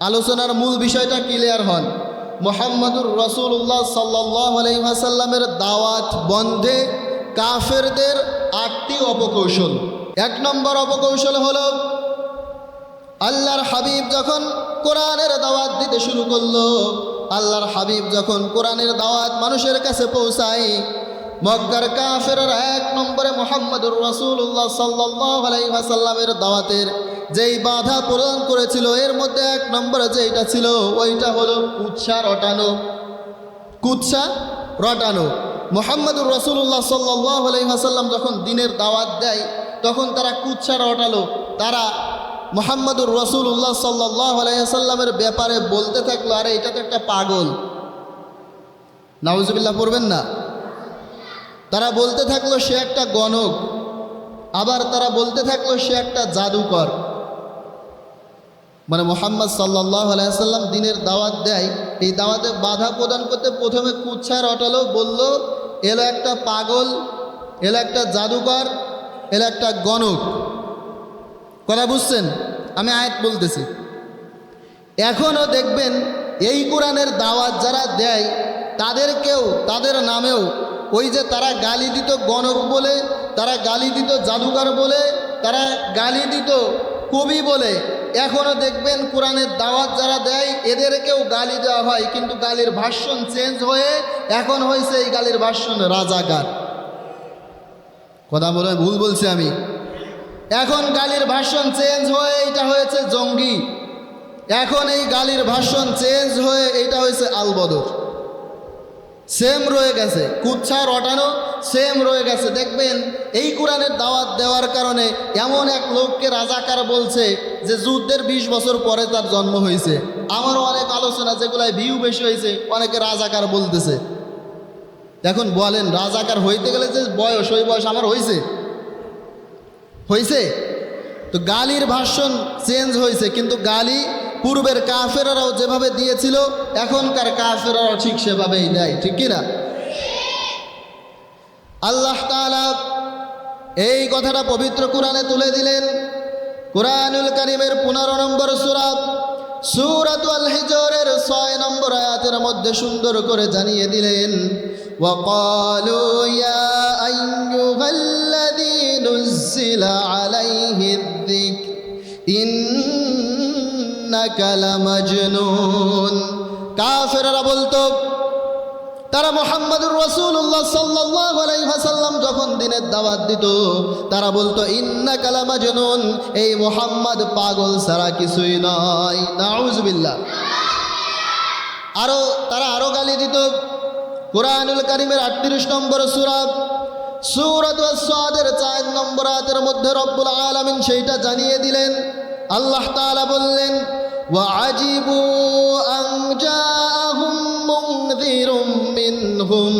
আলোচনার মূল বিষয়টা ক্লিয়ার হন। মোহাম্মদুর রসুল্লাহ সাল্লাহ আলহিহাসাল্লামের দাওয়াত বন্ধে কাফেরদের আটটি অপকৌশল। এক নম্বর অপকৌশল হল, আল্লাহর হাবিব যখন কোরআনের দাওয়াত দিতে শুরু করল, আল্লাহর হাবিব যখন কোরআনের দাওয়াত মানুষের কাছে পৌঁছায় মক্কার কাফের এক নম্বরে মোহাম্মদুর রসুল্লাহ সাল্লাহ আলাইসাল্লামের দাওয়াতের যেই বাধা প্রদান করেছিল, এর মধ্যে এক নম্বরে যেইটা ছিল, ওইটা হলো কুৎসা রটানো। কুৎসা রটানো। মোহাম্মদুর রসুল্লাহ সাল্লাহ আলাইসাল্লাম যখন দিনের দাওয়াত দেয়, তখন তারা কুৎসা রটালো। তারা মোহাম্মদুর রসুল্লাহ সাল্লাহ আলাইসাল্লামের ব্যাপারে বলতে থাকল, আরে, এটা তো একটা পাগল। নাউজুবিল্লাহ, পড়বেন না। তারা বলতে থাকল সে একটা গণক, আবার তারা বলতে থাকল সে একটা জাদুকর। মানে মোহাম্মদ সাল্লাহ আলাইসাল্লাম দিনের দাওয়াত দেয়, এই দাওয়াতে বাধা প্রদান করতে প্রথমে কুচ্ছা রটালো বলল, এলো একটা পাগল, এলো একটা জাদুকর, এলো একটা গণক। কথা বুঝছেন? আমি আয়াত বলতেছি। এখনও দেখবেন এই কোরআনের দাওয়াত যারা দেয়, তাদেরকেও, তাদের নামেও ওই যে তারা গালি দিত গণক বলে, তারা গালি দিত জাদুকার বলে, তারা গালি দিত কবি বলে। এখনও দেখবেন কোরআনের দাওয়াত যারা দেয়, এদেরকেও গালি দেওয়া হয়। কিন্তু গালির ভাষণ চেঞ্জ হয়ে এখন হয়েছে এই গালির ভাষণ রাজাকার। কথা বলে ভুল বলছি আমি। এখন গালির ভাষণ চেঞ্জ হয়ে এটা হয়েছে জঙ্গি। এখন এই গালির ভাষণ চেঞ্জ হয়ে এটা হয়েছে আলবদর। সেম রয়ে গেছে। কুচ্ছা রটানো সেম রয়ে গেছে। দেখবেন, এই কোরআনের দাওয়াত দেওয়ার কারণে এমন এক লোককে রাজাকার বলছে যে যুদ্ধের ২০ বছর পরে তার জন্ম হয়েছে। আমারও অনেক আলোচনা যেগুলায় ভিউ বেশি হয়েছে, অনেকে রাজাকার বলতেছে। এখন বলেন, রাজাকার হইতে গেলে যে বয়স, ওই বয়স আমার হয়েছে হয়েছে তো গালির ভাষণ চেঞ্জ হয়েছে কিন্তু গালি পূর্বের কাফেরারাও যেভাবে দিয়েছিল, এখনকার কাফেরারাও ঠিক সেভাবেই দেয়, ঠিক কিনা আল্লাহ এই কথাটা পবিত্র কোরআনে তুলে দিলেন। কোরআনুল করিমের পনেরো নম্বর সুরাত সুরাত আল হিজরের ছয় নম্বর আয়াতের মধ্যে সুন্দর করে জানিয়ে দিলেন وقالوا কাফেরা বলতো, তারা মোহাম্মদুর রসুল্লাহ যখন দিনের দাওয়াত দিত, তারা বলতো ইন্না কালামা জনুন এই মোহাম্মদ পাগল কিছুই নয়। নাউজবিল্লা তারা গালি দিত, কোরআনুল করিমের আটত্রিশ নম্বর সুরাব সুরত চার নম্বর আতের মধ্যে রব্বুল আলমিন সেইটা জানিয়ে দিলেন। আল্লাহ তালা বললেন وعجبوا أن جاءهم منذر منهم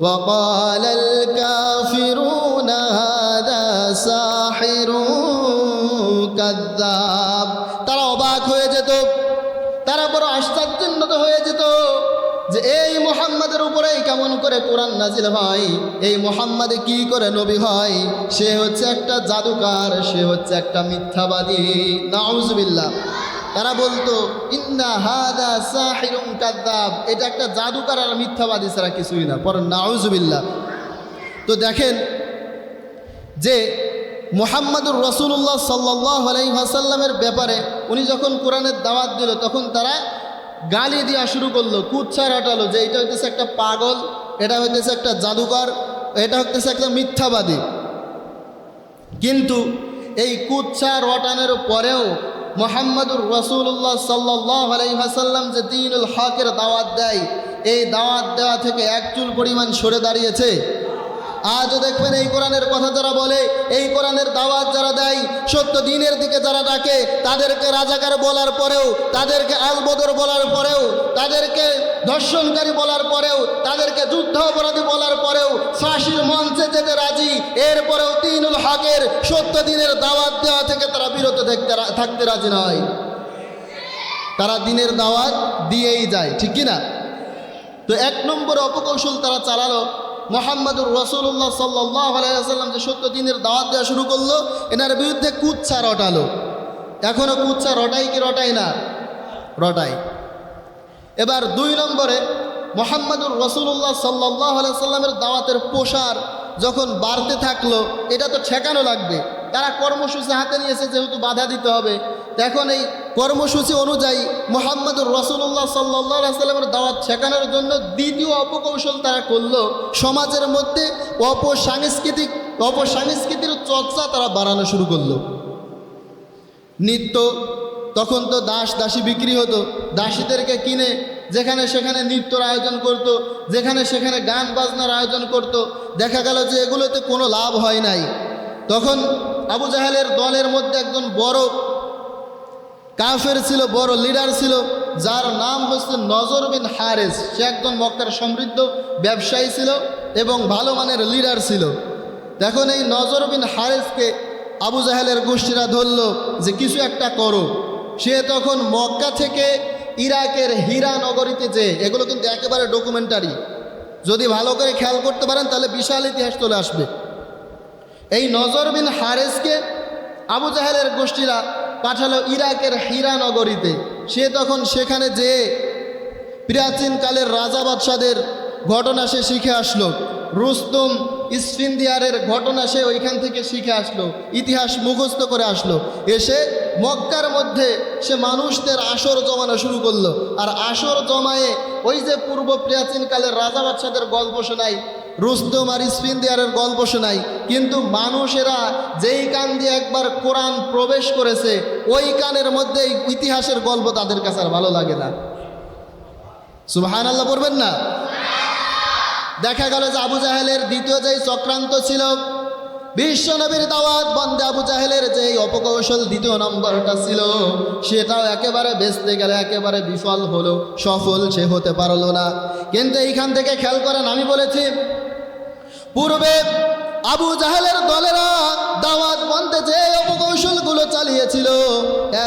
وقال الكافرون هذا ساحر كذاب তারা অবাক হয়ে যেত তারা বড় আশ্চর্যান্বিত হয়ে যেত যে এই মোহাম্মদের উপরে কেমন করে কোরআন নাজিল হয় এই মোহাম্মদে কি করে নবী হয় সে হচ্ছে একটা জাদুকার সে হচ্ছে একটা মিথ্যাবাদী নাউজবিল্লাহ তারা বলতো, ইন্না হাদা সাহিরুম কাদ্দাব। এটা একটা জাদুকার আর মিথ্যাবাদী ছাড়া কিছুই না। পর নাউজবিল্লাহ তো দেখেন যে মোহাম্মদুর রসুল্লাহ সাল্লাহ আলাইসাল্লামের ব্যাপারে উনি যখন কোরআনের দাওয়াত দিল, তখন তারা গালি দেওয়া শুরু করল কুচ্ছা রটালো যে এটা হইতেছে একটা পাগল, এটা হইতেছে একটা জাদুকর, এটা হইতেছে একটা মিথ্যাবাদী। কিন্তু এই কুচ্ছা রটানোর পরেও মোহাম্মদুর রসুল্লাহ সাল্লাহ আলাইসাল্লাম যে দিনুল হকের দাওয়াত দেয়, এই দাওয়াত দেওয়া থেকে এক চুল পরিমাণ সরে দাঁড়িয়েছে। আজও দেখবেন এই কোরআনের কথা যারা বলে, এই কোরআনের দাওয়াত যারা দেয়, সত্য দিনের দিকে যারা ডাকে, তাদেরকে রাজাকার বলার পরেও, তাদেরকে আলবদর বলার পরেও, তাদেরকে ধর্ষণকারী বলার পরেও, তাদেরকে যুদ্ধ অপরাধী বলার পরেও, ফাঁসির মঞ্চে যেতে রাজি, এরপরেও তিনুল হকের সত্য দিনের দাওয়াত দেওয়া থেকে তারা বিরত থাকতে থাকতে রাজি নয়। তারা দিনের দাওয়াত দিয়েই যায়, ঠিক কিনা? তো এক নম্বর অপকৌশল তারা চালালো মোহাম্মদুর রসুল্লাহ সাল্লাহ আলাইসাল্লাম যে সত্য দিনের দাওয়াত দেওয়া শুরু করল, এনার বিরুদ্ধে কুচ্ছা রটালো। এখনও কুচ্ছা রটাই কি রটাই না? রটাই। এবার দুই নম্বরে মোহাম্মদুর রসুল্লাহ সাল্লাহ আলাইসাল্লামের দাওয়াতের প্রসার যখন বাড়তে থাকল, এটা তো ঠেকানো লাগবে। তারা কর্মসূচি হাতে নিয়েছে যেহেতু বাধা দিতে হবে এখন এই কর্মসূচি অনুযায়ী মোহাম্মদুর রসুল্লাহ সাল্লাহ সাল্লামের দাওয়াত ঠেকানোর জন্য দ্বিতীয় অপকৌশল তারা করল সমাজের মধ্যে অপসাংস্কৃতিক, অপসাংস্কৃতির চর্চা তারা বাড়ানো শুরু করল নিত্য, তখন তো দাস দাসী বিক্রি হতো দাসীদেরকে কিনে যেখানে সেখানে নৃত্যর আয়োজন করত। যেখানে সেখানে গান বাজনার আয়োজন করত। দেখা গেল যে এগুলোতে কোনো লাভ হয় নাই তখন আবু জাহেলের দলের মধ্যে একজন বড় কাফের ছিল, বড় লিডার ছিল, যার নাম হচ্ছে নজর বিন হারেস সে একজন মক্কার সমৃদ্ধ ব্যবসায়ী ছিল এবং ভালো মানের লিডার ছিল। দেখুন এই নজর বিন হারেসকে আবু জাহেলের গোষ্ঠীরা ধরল যে, কিছু একটা করো। সে তখন মক্কা থেকে ইরাকের হীরা নগরীতে যে এগুলো কিন্তু একেবারে ডকুমেন্টারি যদি ভালো করে খেয়াল করতে পারেন, তাহলে বিশাল ইতিহাস চলে আসবে। এই নজর বিন হারেসকে আবু জাহেলের গোষ্ঠীরা পাঠালো ইরাকের হীরা নগরীতে। সে তখন সেখানে যে প্রাচীনকালের রাজা বাদশাদের ঘটনা সে শিখে আসলো। রুস্তুম ইসফিন্দিয়ারের ঘটনা সে ওইখান থেকে শিখে আসলো। ইতিহাস মুখস্থ করে আসলো। এসে মক্কার মধ্যে সে মানুষদের আসর জমানো শুরু করল। আর আসর জমায়ে ওই যে পূর্ব প্রাচীনকালের রাজা বাদশাদের গল্প শোনাই। রুস্তম আর ইসফিন্দিয়ারের গল্প শোনাই। কিন্তু মানুষেরা যেই কান দিয়ে একবার কোরআন প্রবেশ করেছে, ওই কানের মধ্যে ইতিহাসের গল্প তাদের কাছে আর ভালো লাগে না। সুবাহান আল্লাহ পড়বেন না? দেখা গেল যে আবু জাহেলের দ্বিতীয় যেই চক্রান্ত ছিল বিশ্বনবীর দাওয়াত, বন্দে আবু জাহেলের যে অপকৌশল দ্বিতীয় নম্বরটা ছিল, সেটাও একেবারে বেচতে গেলে একেবারে বিফল হলো, সফল সে হতে পারল না। কিন্তু এইখান থেকে খেয়াল করেন, আমি বলেছি পূর্বে আবু জাহেলের দলেরা দাওয়াত বন্ধে যে অপকৌশলগুলো চালিয়েছিল,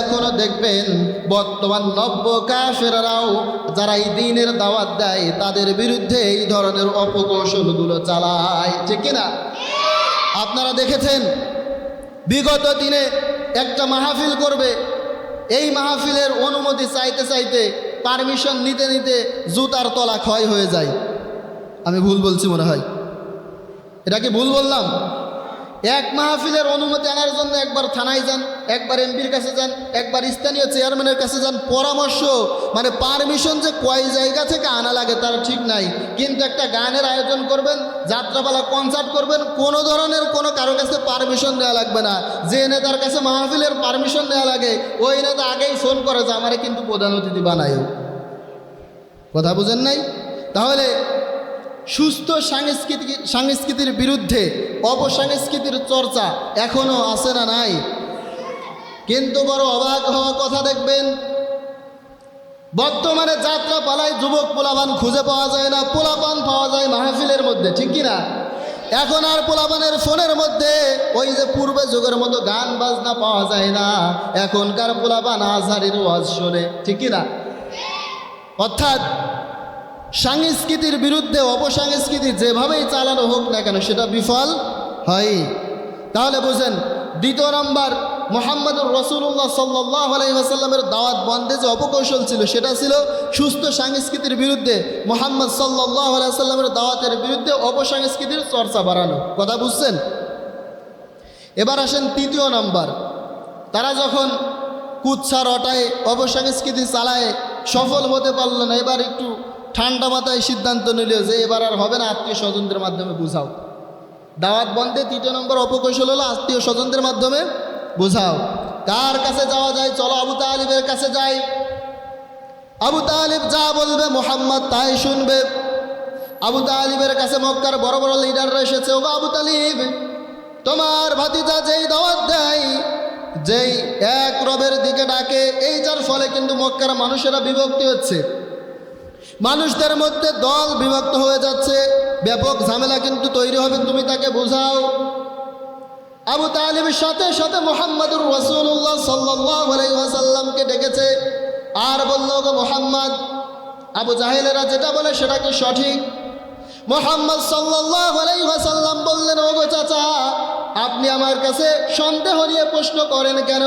এখনও দেখবেন বর্তমান নব্য কাফেরাও যারা এই দিনের দাওয়াত দেয়, তাদের বিরুদ্ধে এই ধরনের অপকৌশলগুলো চালায়। ঠিক কিনা? আপনারা দেখেছেন, বিগত দিনে একটা মাহফিল করবে, এই মাহফিলের অনুমতি চাইতে চাইতে পারমিশন নিতে নিতে জুতার তলা ক্ষয় হয়ে যায়। আমি ভুল বলছি মনে হয়? এটা কি ভুল বললাম। এক মাহফিলের অনুমতি আনার জন্য একবার থানায় যান, একবার এমপির কাছে যান, একবার স্থানীয় চেয়ারম্যানের কাছে যান। পরামর্শ মানে পারমিশন যে কয় জায়গা থেকে আনা লাগে তার ঠিক নাই। কিন্তু একটা গানের আয়োজন করবেন, যাত্রাপালা কনসার্ট করবেন, কোনো ধরনের কোনো কারও কাছে পারমিশন নেওয়া লাগবে না। যে নেতার কাছে মাহফিলের পারমিশন নেওয়া লাগে, ওই নেতা আগেই ফোন করে যে, আমারে কিন্তু প্রধান অতিথি বানায়। কথা বুঝেন নাই? তাহলে সুস্থ সাংস্কৃতিক সংস্কৃতির বিরুদ্ধে অপসংস্কৃতির চর্চা এখনও আছে না নাই। কিন্তু বড় অবাক হওয়া কথা দেখবেন, বর্তমানে যাত্রা পালায় যুবক পোলাপান খুঁজে পাওয়া যায় না, পোলাপান পাওয়া যায় মাহফিলের মধ্যে, ঠিক কি না? এখন আর পোলাপানের ফোনের মধ্যে ওই যে পূর্বে যুগের মতো গান বাজনা পাওয়া যায় না, এখনকার পোলাপান আজহারির ওয়াজ শোনে, ঠিক কি না? অর্থাৎ সংস্কৃতির বিরুদ্ধে অপসংস্কৃতি যেভাবেই চালানো হোক না কেন, সেটা বিফল হয়। তাহলে বুঝেন, দ্বিতীয় নম্বর, মোহাম্মদুর রসুল্লাহ সাল্লাহ আলাইসাল্লামের দাওয়াত বন্ধে যে অপকৌশল ছিল, সেটা ছিল সুস্থ সংস্কৃতির বিরুদ্ধে মোহাম্মদ সাল্লাহ আলাইসাল্লামের দাওয়াতের বিরুদ্ধে অপসংস্কৃতির চর্চা বাড়ানো। কথা বুঝছেন? এবার আসেন তৃতীয় নম্বর, তারা যখন কুৎসা রটায়, অপসংস্কৃতি চালায়, সফল হতে পারল না, এবার একটু ঠান্ডা মাথায় সিদ্ধান্ত নিল যে এবার আর হবে না, আত্মীয় স্বজনদের মাধ্যমে বুঝাও। দাওয়াত বন্ধে তৃতীয় নম্বর অপকৌশল হলো আত্মীয় স্বজনদের মাধ্যমে বুঝাও। কার কাছে যাওয়া যায়? চলো আবু তালিবের কাছে যাই। আবু তালিব যা বলবে, মোহাম্মদ তাই শুনবে। আবু তালিবের কাছে মক্কার বড় বড় লিডাররা এসেছে ও আবু তালিব, তোমার ভাতিজা যেই দাওয়াত দেয়, যেই এক রবের দিকে ডাকে এই যার ফলে কিন্তু মক্কার মানুষেরা বিভক্তি হচ্ছে। মানুষদের মধ্যে দল বিভক্ত হয়ে যাচ্ছে। ব্যাপক ঝামেলা কিন্তু তৈরি হবে, তুমি তাকে বোঝাও। আবু তালিবের সাথে সাথে মোহাম্মদুর রসুল্লাহ সাল্লাসাল্লামকে ডেকেছে আর বলল গো মোহাম্মদ, আবু জাহেলেরা যেটা বলে সেটা কি সঠিক? মোহাম্মদ সাল্লাসাল্লাম বললেন ও গো চাচা, আপনি আমার কাছে সন্দেহ নিয়ে প্রশ্ন করেন কেন?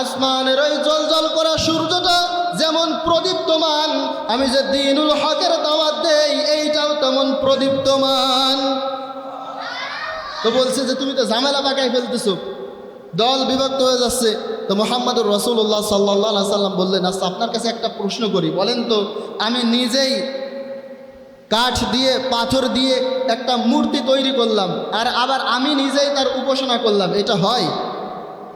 আসমানের ওই জল জল করা সূর্যটা যেমন প্রদীপ্তমান, আমি যে দিনুল হকের দাওয়াত দেই, এইটাও তেমন প্রদীপ্তমান। তো বলছে যে, তুমি তো ঝামেলা পাকাই ফেলতেছো। দল বিভক্ত হয়ে যাচ্ছে। তো মোহাম্মদুর রসুল্লাহ সাল্লাহ সাল্লাম বললেন আচ্ছা আপনার কাছে একটা প্রশ্ন করি। বলেন তো, আমি নিজেই কাঠ দিয়ে, পাথর দিয়ে একটা মূর্তি তৈরি করলাম, আর আবার আমি নিজেই তার উপাসনা করলাম, এটা হয়?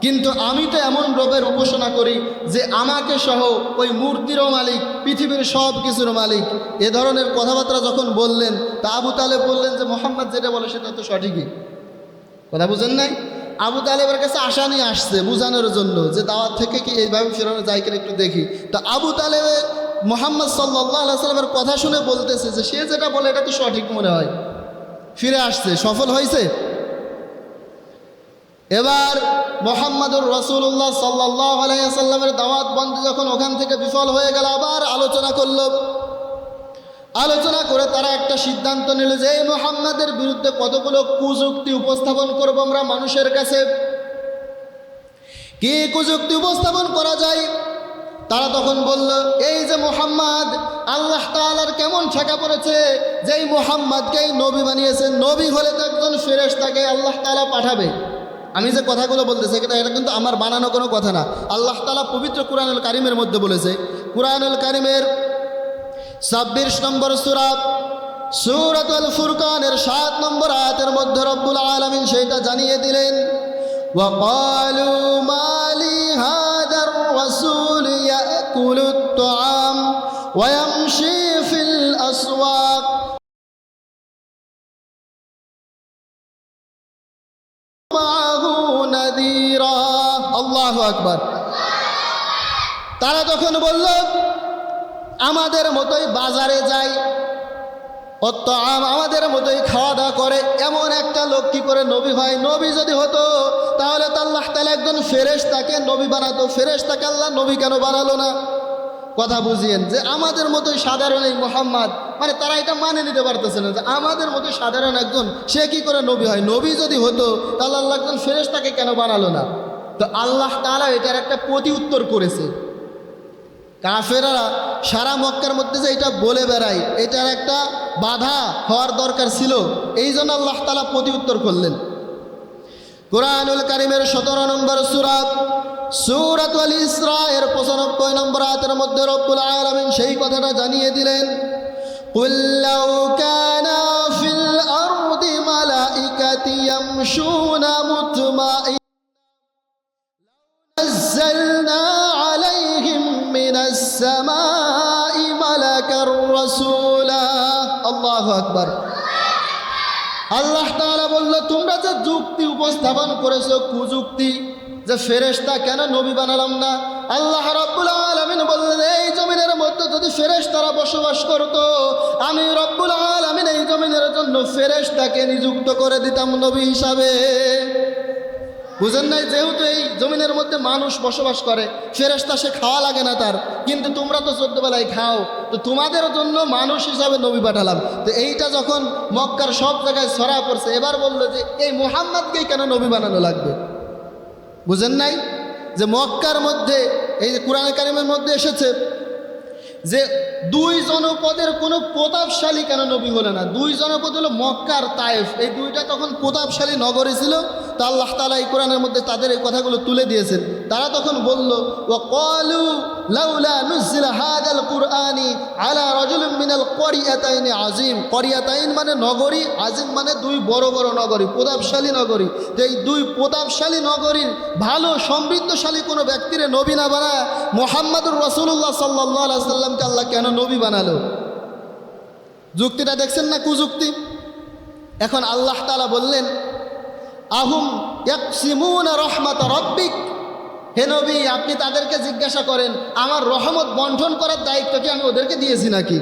কিন্তু আমি তো এমন রবের উপাসনা করি যে আমাকে সহ ওই মূর্তিরও মালিক, পৃথিবীর সব কিছুর মালিক। এ ধরনের কথাবার্তা যখন বললেন, তা আবু তালেব বললেন যে, মোহাম্মদ যেটা বলে সেটা তো সঠিকই। কথা বুঝেন নাই? আবু তালেবের কাছে আশা নিয়ে আসছে বোঝানোর জন্য যে, দাওয়াত থেকে কি এইভাবে ফেরানো যায় কিনা একটু দেখি। তা আবু তালেবের মোহাম্মদ সাল্লাহ সাল্লামের কথা শুনে বলতেছে যে, সে যেটা বলে এটা তো সঠিক মনে হয়। ফিরে আসছে, সফল হয়েছে এবার মোহাম্মদুর রসুল্লাহ সাল্লাহ আলাইসাল্লামের দাওয়াত বন্ধ যখন ওখান থেকে বিফল হয়ে গেল, আবার আলোচনা করল। আলোচনা করে তারা একটা সিদ্ধান্ত নিল যে, এই মোহাম্মদের বিরুদ্ধে কতগুলো কুযুক্তি উপস্থাপন করব আমরা মানুষের কাছে? কি কুযুক্তি উপস্থাপন করা যায়? তারা তখন বলল, এই যে মোহাম্মদ, আল্লাহ তালার কেমন ঠেকা পড়েছে। যেই মোহাম্মদকেই নবী বানিয়েছেন, নবী হলে তো একজন ফেরেশ তাকে আল্লাহ তালা পাঠাবে। আমি যে কথাগুলো বলতেছি এটা এটা কিন্তু আমার বানানো কোনো কথা না আল্লাহ তালা পবিত্র কুরআনুল কারিমের মধ্যে বলেছে কুরআনুল কারিমের ছাব্বিশ নম্বর সুরাত সুরাতুল ফুরকানের সাত নম্বর আয়াতের মধ্যে রব্বুল আলমিন সেটা জানিয়ে দিলেন وقالوا ما لي هذا الرسول يأكل الطعام ويمشي আল্লাহ আকবার। তারা তখন বলল, আমাদের মতোই বাজারে যায় অত আমাদের মতোই খাওয়া দাওয়া করে। এমন একটা লোক কি করে নবী হয়? নবী যদি হতো, তাহলে তো আল্লাহ তাহলে একজন ফেরেশ তাকে নবী বানাতো। ফেরেশ তাকে আল্লাহ নবী কেন বানালো না? কথা বুঝিয়েন যে, আমাদের মতোই সাধারণ এই মোহাম্মদ মানে তারা এটা মানে নিতে পারতেছে না যে আমাদের মতো সাধারণ একজন, সে কি করে নবী হয়? নবী যদি হতো, তাহলে আল্লাহ একজন ফেরেশ তাকে কেন বানালো না? তো আল্লাহ তালা এটার একটা প্রতি উত্তর করেছে। কাফেরারা সারা মক্কার মধ্যে যে এটা বলে বেড়ায়, এটার একটা বাধা হওয়ার দরকার ছিল, এই জন্য আল্লাহ তালা প্রতি উত্তর করলেন। কোরআনুল কারিমের সতেরো নম্বর সুরাত সুরাত আল ইসরা, এর পঁচানব্বই নম্বর আয়াতের মধ্যে রব্বুল আলমিন সেই কথাটা জানিয়ে দিলেন قل لو كان في الأرض ملائكة يمشون مطمئنين نزلنا عليهم من السماء ملكا رسولا الله أكبر আল্লাহ তাআলা বলল তোমরা যে যুক্তি উপস্থাপন করেছো কুযুক্তি যে ফেরেশতা কেন নবী বানালাম না আল্লাহ রাব্বুল আলামিন বললেন, এই জমিনের মধ্যে যদি ফেরেশতারা বসবাস করত, আমি রব্বুল আলামিন এই জমিনের জন্য ফেরেশতাকে নিযুক্ত করে দিতাম নবী হিসাবে। বুঝেন নাই, যেহেতু এই জমিনের মধ্যে মানুষ বসবাস করে ফেরেস্তা সে খাওয়া লাগে না তার। কিন্তু তোমরা তো চোদ্দবেলায় খাও, তো তোমাদের জন্য মানুষ হিসাবে নবী পাঠালাম। তো এইটা যখন মক্কার সব জায়গায় ছড়া পড়ছে, এবার বলল যে, এই মোহাম্মদকেই কেন নবী বানানো লাগবে? বুঝেন নাই? যে মক্কার মধ্যে, এই যে কোরআন কারিমের মধ্যে এসেছে যে দুই জনপদের কোনো প্রতাপশালী কেন নবী হলো না? দুই জনপদ হলো মক্কার তায়েফ। এই দুইটা তখন প্রতাপশালী নগরী ছিল। তা আল্লাহ তালা এই কোরআনের মধ্যে তাদের এই কথাগুলো তুলে দিয়েছেন। তারা তখন বলল ও কলু লাউলা নুজিল হাদাল কুরআনি আলা রজুল মিনাল করিয়াতাইনি আজিম করিয়াতাইন মানে নগরী আজিম মানে দুই বড় বড় নগরী, প্রতাপশালী নগরী। এই দুই প্রতাপশালী নগরীর ভালো, সমৃদ্ধশালী কোনো ব্যক্তিরে নবী না বানায় মোহাম্মদুর রসুল্লাহ সাল্লাহ সাল্লামকে আল্লাহ কেন নবী বানালো? যুক্তিটা দেখছেন না কুযুক্তি? এখন আল্লাহ তালা বললেন আহুম ইয়াকসিমুন রহমত রব্বিক। হে নবী, আপনি তাদেরকে জিজ্ঞাসা করেন, আমার রহমত বন্টন করার দায়িত্ব কি আমি ওদেরকে দিয়েছি নাকি?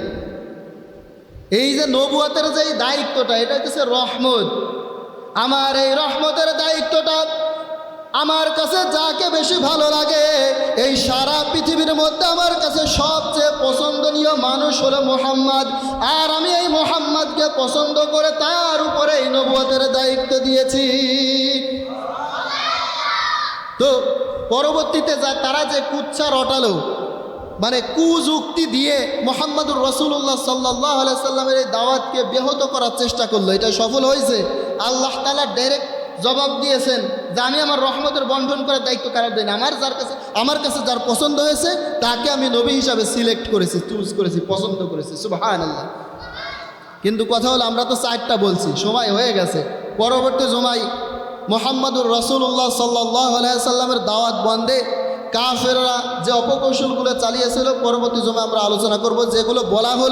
এই যে নবুয়াতের যে দায়িত্বটা, এটা হচ্ছে রহমত। আমার এই রহমতের দায়িত্বটা আমার কাছে যাকে বেশি ভালো লাগে, এই সারা পৃথিবীর মধ্যে আমার কাছে সবচেয়ে পছন্দনীয় মানুষ হলো মোহাম্মদ। আর আমি এই মোহাম্মদকে পছন্দ করে তার উপরে এই নবুয়তের দায়িত্ব দিয়েছি। তো পরবর্তীতে যা তারা যে কুচ্ছা রটালো মানে কুযুক্তি দিয়ে মোহাম্মদুর রসুল্লাহ সাল্লাহ সাল্লামের এই দাওয়াতকে ব্যাহত করার চেষ্টা করল, এটা সফল হয়েছে। আল্লাহ তালা ডাইরেক্ট জবাব দিয়েছেন যে আমি আমার রহমতের বন্টন করার দায়িত্ব কারণ দিন আমার যার কাছে, আমার কাছে যার পছন্দ হয়েছে, তাকে আমি নবী হিসাবে সিলেক্ট করেছি চুজ করেছি, পছন্দ করেছি। সুবাহান আল্লাহ কিন্তু কথা হলো, আমরা তো চারটা বলছি, সময় হয়ে গেছে। পরবর্তী জমাই মোহাম্মদুর রসুল্লাহ সাল্লাহ সাল্লামের দাওয়াত বন্ধে কাফেররা যে অপকৌশলগুলো চালিয়েছিল, পরবর্তী জমা আমরা আলোচনা করব, যেগুলো বলা হলো